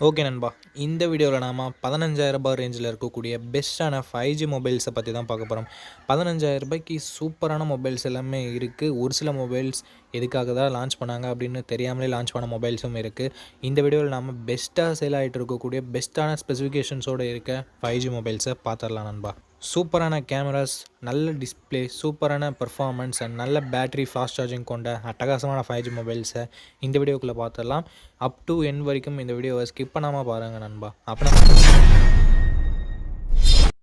Okay நண்பா இந்த வீடியோவில் நாம் பதினஞ்சாயிரம் ரூபாய் ரேஞ்சில் இருக்கக்கூடிய பெஸ்ட்டான ஃபைவ் ஜி மொபைல்ஸை பற்றி தான் பார்க்க போகிறோம் பதினஞ்சாயிரம் ரூபாய்க்கு சூப்பரான மொபைல்ஸ் எல்லாமே இருக்குது ஒரு சில மொபைல்ஸ் எதுக்காக தான் லான்ச் பண்ணாங்க அப்படின்னு தெரியாமலே லான்ச் பண்ண மொபைல்ஸும் இருக்குது இந்த வீடியோவில் நாம் பெஸ்ட்டாக சேல் ஆகிட்டு இருக்கக்கூடிய பெஸ்ட்டான ஸ்பெசிஃபிகேஷன்ஸோடு இருக்க ஃபைவ் ஜி மொபைல்ஸை பார்த்துடலாம் நண்பா. சூப்பரான கேமராஸ் நல்ல டிஸ்ப்ளே சூப்பரான பெர்ஃபார்மன்ஸ் அண்ட் நல்ல பேட்டரி ஃபாஸ்ட் சார்ஜிங் கொண்ட அட்டகாசமான ஃபைவ் ஜி மொபைல்ஸை இந்த வீடியோக்குள்ளே பார்த்துடலாம். அப் டு என் வரைக்கும் இந்த வீடியோவை ஸ்கிப் பண்ணாமல் பாருங்கள் நண்பா. அப்படின்னா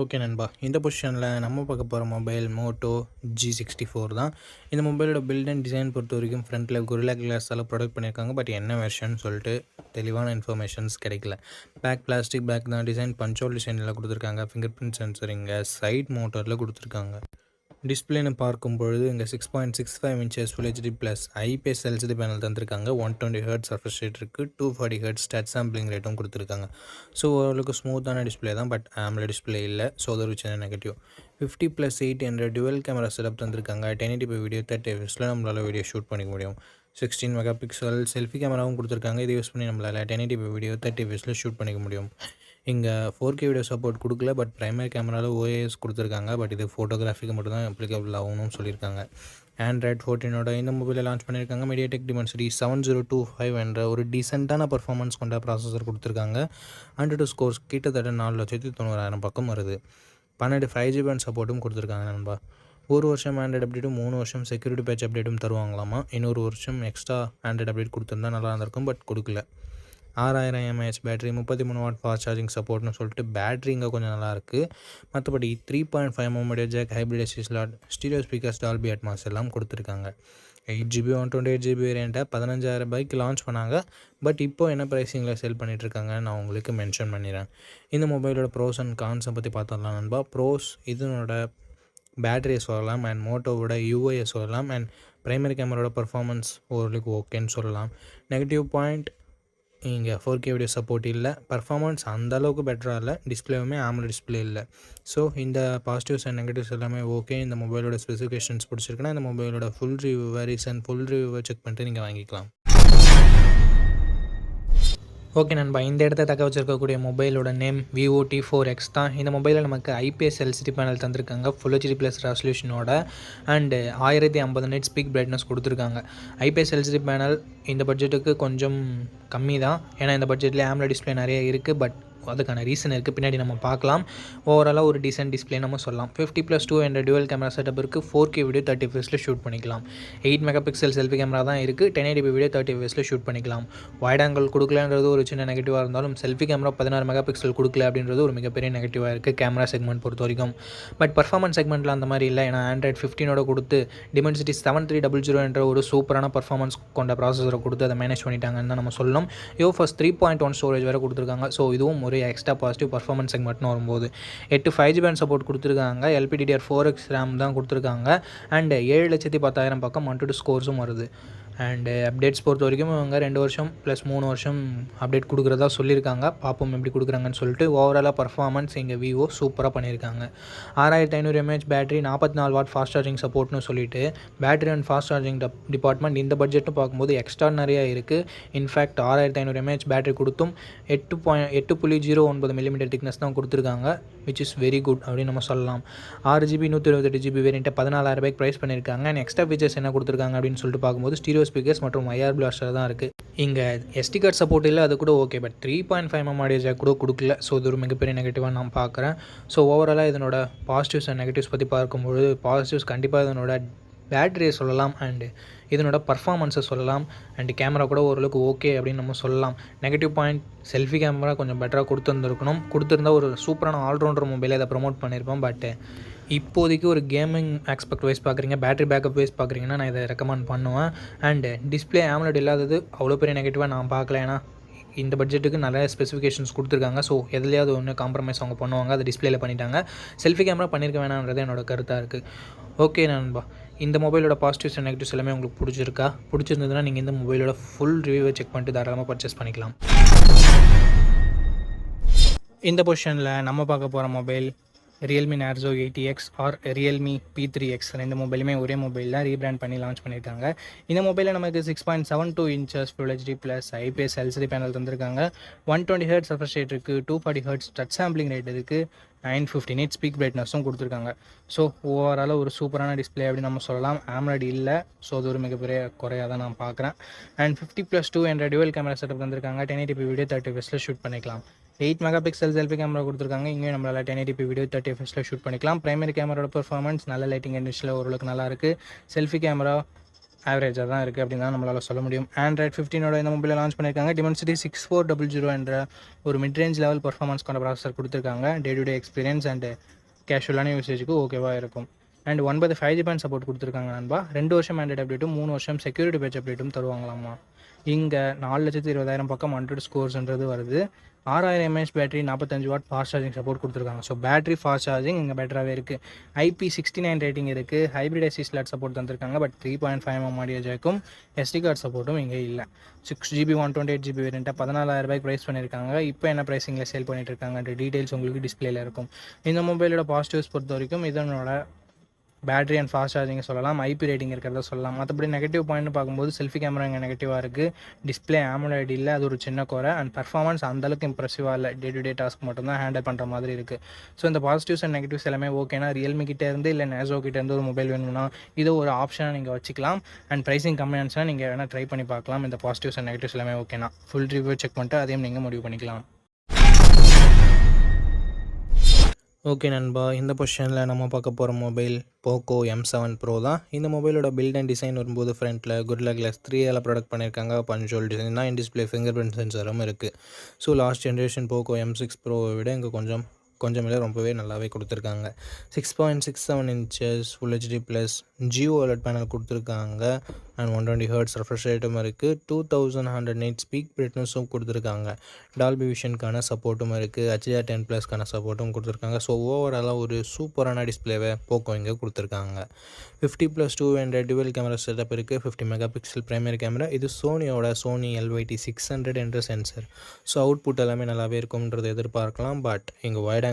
ஓகே நண்பா. இந்த பொசிஷனில் நம்ம பார்க்க போகிற mobile Moto G sixty four தான். இந்த மொபைலோட பில்ட் அண்ட் டிசைன் பொறுத்த வரைக்கும் ஃப்ரண்ட்டில் குரிலா கிளாஸால் ப்ரொடக்ட் பண்ணியிருக்காங்க பட் என்ன வெர்ஷன் சொல்லிட்டு தெளிவான இன்ஃபர்மேஷன்ஸ் கிடைக்கல. பேக் பிளாஸ்டிக் பேக் தான். டிசைன் பஞ்சோல் டிசைனில் கொடுத்துருக்காங்க. ஃபிங்கர் பிரிண்ட் சென்சர் இங்கே சைட் மோட்டரில் கொடுத்துருக்காங்க. டிஸ்பிளேன்னு பார்க்கும் பொழுது இங்கே six point six five inches full HD plus IPS LCD panel தந்திருக்காங்க. One twenty hertz surface rate இருக்குது two forty hertz touch sampling ரேட்டும் கொடுத்துருக்காங்க. ஸோ ஓரளவுக்கு ஸ்மூத்தான டிஸ்பிளே தான் பட் ஆம்ல டிஸ்பிளே இல்லை. ஸோ அது ஒரு சின்ன நெகட்டிவ் ஃபிஃப்டி ப்ளஸ் எயிட் என்ற டுவெல் கேமரா செட்டப் தந்திருக்காங்க. டென் எயிட்டி வீடியோ தேர்ட்டி எஃப்எஸில் நம்மளால் வீடியோ ஷூட் பண்ணிக்க முடியும். சிக்ஸ்டீன் மெகா பிக்சல் செல்ஃபி கேமராவும் கொடுத்துருக்காங்க. இதை யூஸ் பண்ணி நம்மளால் டென் எயிட்டி வீடியோ தேர்ட்டி எஃப்எஸில் ஷூட் பண்ணிக்க முடியும். இங்கே ஃபோர் கே வீடியோ சப்போர்ட் கொடுக்கல பட் ப்ரைமரி கேமராவில் ஓஏஎஸ் கொடுத்துருக்காங்க. பட் இது ஃபோட்டோகிராஃபிக்கு மட்டும் தான் அப்ளிகபிள் ஆகணும்னு சொல்லியிருக்காங்க ஆண்ட்ராய்ட் ஃபோர்டீனோட இந்த மொபைலில் லான்ச் பண்ணியிருக்காங்க. MediaTek Dimensity seven zero two five என்ற ஒரு டீசெண்டான பர்ஃபார்மன்ஸ் கொண்ட ப்ராசஸர் கொடுத்துருக்காங்க. ஹண்ட்ரட் டூ ஸ்கோர்ஸ் கிட்டத்தட்ட நாலு லட்சத்தி தொண்ணூறாயிரம் பக்கம் வருது. பன்னெண்டு ஃபைவ் ஜிபி அண்ட் சப்போர்ட்டும் கொடுத்துருக்காங்க நண்பா. ஒரு வருஷம் ஆண்ட்ராய்டு அப்டேட்டும் மூணு வருஷம் செக்யூரிட்டி பேட்ச் அப்டேட்டும் தருவாங்களாமா? இன்னொரு வருஷம் எக்ஸ்ட்ரா ஆண்ட்ராய்டு அப்டேட் கொடுத்துருந்தா நல்லா இருந்திருக்கும் பட் கொடுக்கல. ஆறாயிரம் எம்ஏஹெச் பேட்டரி முப்பத்தி மூணு வாட் ஃபாஸ்ட் சார்ஜிங் சப்போர்ட்னு சொல்லிட்டு பேட்டரி இங்கே கொஞ்சம் நல்லாயிருக்கு மற்றபடி three point five mm jack hybrid slot stereo speakers Dolby Atmos எல்லாம் கொடுத்துருக்காங்க. Eight GB one twenty eight GB வேரியண்ட்டை பதினஞ்சாயிரம் ரூபாய்க்கு லான்ச் பண்ணாங்க. பட் இப்போ என்ன ப்ரைஸிங்கில் செல் பண்ணிகிட்ருக்காங்கன்னு நான் உங்களுக்கு மென்ஷன் பண்ணிடுறேன் இந்த மொபைலோட ப்ரோஸ் அண்ட் கான்ஸை பற்றி பார்த்தோம்லாம் நண்பா. ப்ரோஸ் இதனோட பேட்டரியை சொல்லலாம் அண்ட் மோட்டோவோட யூஐயை சொல்லலாம் அண்ட் ப்ரைமரி கேமராவோட பர்ஃபார்மன்ஸ் ஓரளவுக்கு ஓகேன்னு சொல்லலாம். நெகட்டிவ் பாயிண்ட் இங்கே ஃபோர் கே வீடியோ சப்போர்ட் இல்லை. பர்ஃபார்மன்ஸ் அந்தளவுக்கு பெட்டராக இல்லை. டிஸ்பிளேவுமே ஆம்ல டிஸ்பிளே இல்லை. ஸோ இந்த பாசிட்டிவ்ஸ் அண்ட் நெகட்டிவ்ஸ் எல்லாமே ஓகே இந்த மொபைலோட ஸ்பெசிஃபிகேஷன்ஸ் பிடிச்சிருக்குன்னா இந்த மொபைலோட ஃபுல் ரிவ்யூவை ரீசன் ஃபுல் ரிவ்யூவை செக் பண்ணிட்டு நீங்கள் வாங்கிக்கலாம். ஓகே நண்பா இந்த இடத்த தக்க வச்சுருக்கக்கூடிய மொபைலோட name Vivo T four X தான். இந்த மொபைலில் நமக்கு ஐபிஎஸ் எல்சிடி பேனல் தந்திருக்காங்க. ஃபுல் ஹெச்டி ப்ளஸ் ரெசல்யூஷனோட அண்டு ஆயிரத்தி ஐம்பது நைட் ஸ்பீக் பிரைட்னஸ் கொடுத்துருக்காங்க. ஐபிஎஸ் எல்சிடி பேனல் இந்த பட்ஜெட்டுக்கு கொஞ்சம் கம்மி தான் ஏன்னா இந்த பட்ஜெட்டில் ஆம்ல டிஸ்பிளே நிறைய இருக்குது பட் அதுக்கான ரீசன் இருக்குது பின்னாடி நம்ம பார்க்கலாம். ஓவராலாக ஒரு டிசைன் டிஸ்பிளே நம்ம சொல்லலாம். ஃபிஃப்டி ப்ளஸ் டூ என்ற டுவெல் கேமரா செட்டப் இருக்குது ஃபோர் கே வீடியோ தேர்ட்டி ஃபேஸில் ஷூட் பண்ணிக்கலாம். Eight mega pixel selfie camera தான் இருக்குது டென் எயிட்டி வீடியோ தேர்ட்டி ஃபேஸில் ஷூட் பண்ணிக்கலாம். வைட் ஆங்கிள் கொடுக்கலன்றது ஒரு சின்ன நெகட்டிவாக இருந்தாலும் செல்ஃபி கேமரா பதினாறு மெகா பிக்சல் கொடுக்கல அப்படின்றது ஒரு மிகப்பெரிய நெகட்டிவாக இருக்குது கேமரா செக்மெண்ட் பொறுத்த வரைக்கும். பட் பர்ஃபார்மன்ஸ் செக்மெண்ட்டில் அந்த மாதிரி இல்லை. ஏன்னா ஆண்ட்ராய்ட் ஃபிஃப்டீனோட கொடுத்து Dimensity seven three double zero என்ற ஒரு சூப்பரான பர்ஃபார்மன்ஸ் கொண்ட ப்ராசஸரை கொடுத்து அதை மேனேஜ் பண்ணிட்டாங்கன்னு தான் நம்ம சொல்லணும். UFS three point one storage வேறு கொடுத்துருக்காங்க. ஸோ இதுவும் ஒரு எக்ஸ்ட்ரா பாசிட்டிவ் பர்ஃபார்மன்ஸுக்கு மட்டும் வரும்போது. எட்டு ஃபைவ் ஜி பேண்ட் சப்போர்ட் கொடுத்துருக்காங்க. எல்பிடிடிஆர் ஃபோர் எக்ஸ் ரேம் தான் கொடுத்துருக்காங்க. அண்ட் ஏழு லட்சத்தி பத்தாயிரம் பக்கம் ஒன் டு ஸ்கோர்ஸும் வருது. அண்டு அப்டேட்ஸ் uh, பொறுத்த வரைக்கும் இவங்க ரெண்டு வருஷம் ப்ளஸ் மூணு வருஷம் அப்டேட் கொடுக்குறதா சொல்லியிருக்காங்க. பார்ப்போம் எப்படி கொடுக்குறாங்கன்னு சொல்லிட்டு ஓவராலாக பர்ஃபார்மன்ஸ் எங்கள் விவோ சூப்பராக பண்ணியிருக்காங்க. ஆறாயிரத்தி ஐநூறு எம்ஏஹெச் பேட்டரி நாற்பத்தி நாலு வாட் ஃபாஸ்ட் சார்ஜிங் சப்போர்ட்னு சொல்லிட்டு battery and fast charging department இந்த பட்ஜெட்டும் பார்க்கும்போது எக்ஸ்ட்ரானரியாக இருக்குது இன்ஃபேக்ட் ஆறாயிரத்தி ஐநூறு எம்ஏஹெச் பேட்டரி கொடுத்தும் எட்டு பாயிண்ட் எட்டு புள்ளி ஜீரோ ஒன்பது மில்லிமீட்டர் திக்னஸ் தான் கொடுத்துருக்காங்க விச் இஸ் வெரி குட் அப்படின்னு நம்ம சொல்லலாம். ஆறு ஜிபி நூற்றி இருபத்தெட்டு ஜிபி வேரியண்ட்டை பதினாலாயிரம் ரூபாய்க்கு ப்ரைஸ் பண்ணியிருக்காங்க. அண்ட் எக்ஸ்ட்ரா ஃபீச்சர்ஸ் என்ன கொடுத்துருக்காங்க அப்படின்னு சொல்லிட்டு பார்க்கும்போது ஸ்டீரியோ ஸ்பீக்கர்ஸ் மற்றும் ஐஆர் பிளாஸ்டர் தான் இருக்குது இங்கே எஸ்டி கார்டு சப்போர்ட் இல்லை அது கூட okay but three point five M audio jack கூட கொடுக்கல. ஸோ இது ஒரு மிகப்பெரிய நெகட்டிவாக நான் பார்க்குறேன். ஸோ ஓவராலாக இதனோட பாசிட்டிவ்ஸ் அண்ட் நெகட்டிவ்ஸ் பற்றி பார்க்கும்பொழுது பாசிட்டிவ்ஸ் கண்டிப்பாக இதனோட பேட்டரியை சொல்லலாம் அண்டு இதனோட பர்ஃபாமன்ஸை சொல்லலாம். அண்டு கேமரா கூட ஓரளவுக்கு ஓகே அப்படின்னு நம்ம சொல்லலாம். நெகட்டிவ் பாயிண்ட் செல்ஃபி கேமரா கொஞ்சம் பெட்டராக கொடுத்துருந்துருக்கணும். கொடுத்துருந்தா ஒரு சூப்பரான ஆல்ரவுண்டர் மொபைலை அதை ப்ரொமோட் பண்ணியிருப்போம். பட் இப்போதைக்கு ஒரு கேமிங் ஆஸ்பெக்ட் வைஸ் பார்க்குறீங்க பேட்டரி பேக்கப் வைஸ் பார்க்குறீங்கன்னா நான் இதை ரெக்கமெண்ட் பண்ணுவேன். அண்டு டிஸ்பிளே ஆம்லெட் இல்லாதது அவ்வளோ பெரிய நெகட்டிவாக நான் பார்க்கல. ஏன்னா இந்த பட்ஜெட்டுக்கு நிறைய ஸ்பெசிஃபிகேஷன்ஸ் கொடுத்துருக்காங்க. ஸோ எதுலையாவது ஒன்று காம்ப்ரமைஸ் அவங்க பண்ணுவாங்க. அதை டிஸ்பிளேல பண்ணிட்டாங்க. செல்ஃபி கேமரா பண்ணியிருக்க வேணான்றது என்னோட கருத்தாக இருக்குது ஓகே நண்பா. இந்த மொபைலோட பாசிட்டிவ்ஸ் அண்ட் நெகட்டிவ்ஸ் எல்லாமே உங்களுக்கு பிடிச்சிருக்கா? பிடிச்சிருந்ததுன்னா நீங்கள் இந்த மொபைலோட ஃபுல் ரிவ்யூவை செக் பண்ணிட்டு தாராளமாக பர்ச்சேஸ் பண்ணிக்கலாம். இந்த பொசிஷனில் நம்ம பார்க்க போகிற mobile Realme Narzo eighty X or Realme P three X ரெண்டு மொபைலுமே ஒரே மொபைல் தான் ரீபிராண்ட் பண்ணி லான்ச் பண்ணியிருக்காங்க இந்த மொபைலில் நமக்கு six point seven two inches full HD plus IPS LCD panel தந்திருக்காங்க. One twenty hertz refresh rate இருக்குது two forty hertz touch sampling rate இருக்குது நைன் ஃபிஃப்டி நைட் ஸ்பீக் பிரைட்னஸும் கொடுத்துருக்காங்க. ஸோ ஓவராலாக ஒரு சூப்பரான டிஸ்பிளே அப்படின்னு நம்ம சொல்லலாம். ஆம்ராய்டு இல்லை ஸோ அது ஒரு மிகப்பெரிய குறையாக தான் நான் பார்க்குறேன். அண்ட் ஃபிஃப்டி ப்ளஸ் டூ என்ற டுவெல் கேமரா செட்டப் தந்திருக்காங்க. டென் எயிட்டி வீடியோ தேர்ட்டி ஃபெஸ்ட்டில் ஷூட் பண்ணிக்கலாம். Eight mega pixel selfie camera கொடுத்துருக்காங்க. இங்கேயும் நம்மளால் டென் எயிட்டி வீடியோ தேர்ட்டி எஃப்எஸில் ஷூட் பண்ணிக்கலாம். பிரைமரி கேமராவோட பெர்ஃபார்மன்ஸ் நல்ல லைட்டிங் கண்டிஷனில் ஓரளவுக்கு நல்லா இருக்குது செல்ஃபி கேமரா ஆவரேஜாக தான் இருக்குது அப்படின்னு தான் நம்மளால் சொல்ல முடியும். ஆண்ட்ராய்ட் ஃபிஃப்டினோட இந்த மொபைலில் லான்ச் பண்ணியிருக்காங்க Dimensity six four double zero என்ற ஒரு மிட் ரேஞ்ச் லெவல் பர்ஃபார்மன்ஸ் கொண்ட ப்ராசஸர் கொடுத்துருக்காங்க. Day to day experience and கேஷுவலான யூசேஜுக்கு ஓகேவாக இருக்கும். அண்ட் ஒன்பது ஃபைவ் ஜி பேண்ட் சப்போர்ட் கொடுத்துருக்காங்க நண்பா. ரெண்டு வருஷம் ஆண்ட்ராய்ட் அப்டேட்டும் மூணு வருஷம் செக்யூரிட்டி பேட்ச் அப்டேட்டும் தருவாங்களாமா இங்கே நாலு லட்சத்து இருபதாயிரம் பக்கம் ஹண்ட்ரட் ஸ்கோர்ஸ்ன்றது வருது. ஆறாயிரம் எம்ஏஹெச் பேட்டரி நாற்பத்தஞ்சு வாட் ஃபாஸ்ட் சார்ஜிங் சப்போர்ட் கொடுத்துருக்காங்க. ஸோ பேட்டரி ஃபாஸ்ட் சார்ஜிங் இங்கே பெட்டராகவே இருக்குது ஐபி சிக்ஸ்டி நைன் ரேட்டிங் இருக்குது ஹைப்ரிட் எஸ்சி ஸ்லாட் சப்போர்ட் தந்திருக்காங்க but three point five M audio SD card சப்போர்ட்டும் இங்கே இல்லை. Six GB one twenty eight GB வேரியண்ட்டை பதினாலாயிரம் ரூபாய்க்கு ப்ரைஸ் பண்ணியிருக்காங்க இப்போ என்ன ப்ரைஸிங்கில் சேல் பண்ணிட்டு இருக்காங்கன்ற டீட்டெயில்ஸ் உங்களுக்கு டிஸ்பிளேல இருக்கும். இந்த மொபைலோட பாசிட்டிவ்ஸ் பொறுத்த வரைக்கும் இதனோட பேட்டரி அண்ட் ஃபாஸ்ட் சார்ஜிங் சொல்லலாம். ஐபி ரேட்டிங் இருக்கிறத சொல்லலாம். மற்றபடி நெகட்டிவ் பாயிண்ட் பார்க்கும்போது செல்ஃபி கேமரா இங்கே நெகட்டிவாக இருக்குது டிஸ்பிளே ஆமோலைட் இல்லை. அது ஒரு சின்ன குறை. அண்ட் பர்ஃபார்மன்ஸ் அந்தளவுக்கு இம்ப்ரெசிவாக இல்லை. டே டு டே டாஸ்க் மட்டும் தான் ஹேண்டில் பண்ணுற மாதிரி இருக்குது ஸோ இந்த பாசிட்டிவ்ஸ் அண்ட் நெகட்டிவ்ஸ் எல்லாமே ஓகேனா ரியல்மி கிட்டே இருந்து இல்லை நேசோ கிட்டேருந்து ஒரு மொபைல் வேணும்னா இதோ ஒரு ஆப்ஷனாக நீங்கள் வச்சுக்கலாம். அண்ட் ப்ரைஸிங் கம்மியானுச்சுன்னா நீங்கள் வேணால் ட்ரை பண்ணி பார்க்கலாம். இந்த பாசிட்டிவ்ஸ் அண்ட் நெகட்டிவ்ஸ் எல்லாமே ஓகேனா ஃபுல் ரிவ்யூ செக் பண்ணிட்டு அதையும் நீங்கள் முடிவு பண்ணிக்கலாம். ஓகே நண்பா இந்த பொசிஷனில் நம்ம பார்க்க போகிற mobile Poco M seven pro தான். இந்த மொபைலோட பில்ட் அண்ட் டிசைன் வரும்போது ஃப்ரண்ட்டில் குட்ல கிளாஸ் த்ரீ எல்லாம் ப்ராடக்ட் பண்ணியிருக்காங்க பஞ்சோல் டிசைன் தான். இன் டிஸ்பிளே ஃபிங்கர் பிரிண்ட் சென்சரும் இருக்குது so last generation Poco M six ப்ரோவை விட இங்கே கொஞ்சம் கொஞ்சம் இல்லை ரொம்பவே நல்லாவே கொடுத்துருக்காங்க. Six point six seven inches full HD plus Jio அலர்ட் பேனல் கொடுத்துருக்காங்க. And one twenty hertz refresh ரேட்டும் இருக்குது two thousand hundred nits peak பிரிட்னஸும் கொடுத்துருக்காங்க. டால்பி விஷனுக்கான சப்போர்ட்டும் இருக்குது ஹெச்டிஆர் டென் ப்ளஸ்க்கான சப்போர்ட்டும் கொடுத்துருக்காங்க. ஸோ ஓவராலாக ஒரு சூப்பரான டிஸ்பிளேவை போக்கோ இங்கே கொடுத்துருக்காங்க. Fifty plus two hundred dual camera setup இருக்குது fifty mega pixel primary camera இது சோனியோட சோனி எல்வைடி சிக்ஸ் ஹண்ட்ரட் என்ற சென்சர் ஸோ அவுட்புட் எல்லாமே நல்லாவே இருக்கும்ன்றது எதிர்பார்க்கலாம். பட் இங்கே வைட்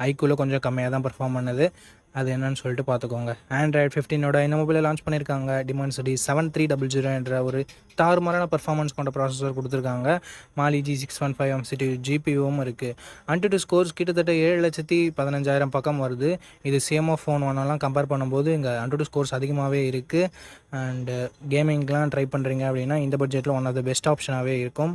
ஐக்குள்ளே கொஞ்சம் கம்மியாக தான் பர்ஃபார்ம் பண்ணுது. அது என்னன்னு சொல்லிட்டு பார்த்துக்கோங்க ஆண்ட்ராய்ட் ஃபிஃப்டினோட இந்த மொபைலை லான்ச் பண்ணியிருக்காங்க Dimensity seven three double zero என்ற ஒரு தாறுமாறான பர்ஃபார்மன்ஸ் கொண்ட ப்ராசஸர் கொடுத்துருக்காங்க. Mali G six one five MC two ஜிபியூவும் இருக்குது அன்டு ஸ்கோர்ஸ் கிட்டத்தட்ட ஏழு லட்சத்தி பதினஞ்சாயிரம் பக்கம் வருது. இது சேமாக ஃபோன் ஒன்றெல்லாம் கம்பேர் பண்ணும்போது இங்கே அன்டு ஸ்கோர்ஸ் அதிகமாகவே இருக்குது அண்டு கேமிங்லாம் ட்ரை பண்ணுறீங்க அப்படின்னா இந்த பட்ஜெட்டில் ஒன் ஆஃப் த பெஸ்ட் ஆப்ஷனாகவே இருக்கும்.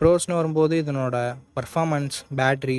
ப்ரோஸ்னு வரும்போது இதனோட பர்ஃபாமன்ஸ் பேட்ரி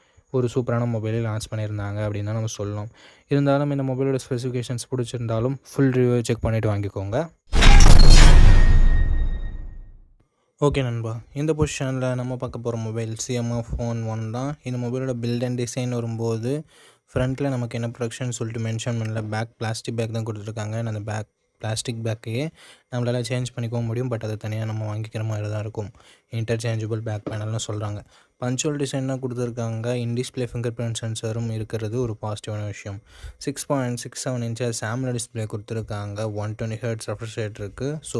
ஒரு சூப்பரான மொபைலை லான்ச் பண்ணியிருந்தாங்க அப்படின்னு தான் நம்ம சொல்லணும். இருந்தாலும் இந்த மொபைலோட ஸ்பெசிஃபிகேஷன்ஸ் பிடிச்சிருந்தாலும் ஃபுல் ரிவ்யூ செக் பண்ணிவிட்டு வாங்கிக்கோங்க. ஓகே நண்பா இந்த பொசிஷனில் நம்ம பார்க்க போகிற மொபைல் சிஎம்ஆ ஃபோன் ஒன் தான். இந்த மொபைலோட பில்ட் அண்ட் டிசைன் வரும்போது ஃப்ரண்ட்டில் நமக்கு என்ன ப்ரொடக்ஷன் சொல்லிட்டு மென்ஷன் பண்ணல. பேக் பிளாஸ்டிக் பேக் தான் கொடுத்துருக்காங்க. அந்த பேக் பிளாஸ்டிக் பேக்கையே நம்மளால் சேஞ்ச் பண்ணிக்கவும் முடியும். பட் அதை தனியாக நம்ம வாங்கிக்கிற மாதிரி தான் இருக்கும். இன்டர்சேஞ்சபிள் பேக் பேனல்னு சொல்கிறாங்க பஞ்சுவல் டிசைனாக கொடுத்துருக்காங்க. இன் டிஸ்பிளே ஃபிங்கர் பிரிண்ட் சென்சரும் இருக்கிறது ஒரு பாசிட்டிவான விஷயம். Six point six seven inches சாம்ல display கொடுத்துருக்காங்க. One twenty hertz refresh rate இருக்குது ஸோ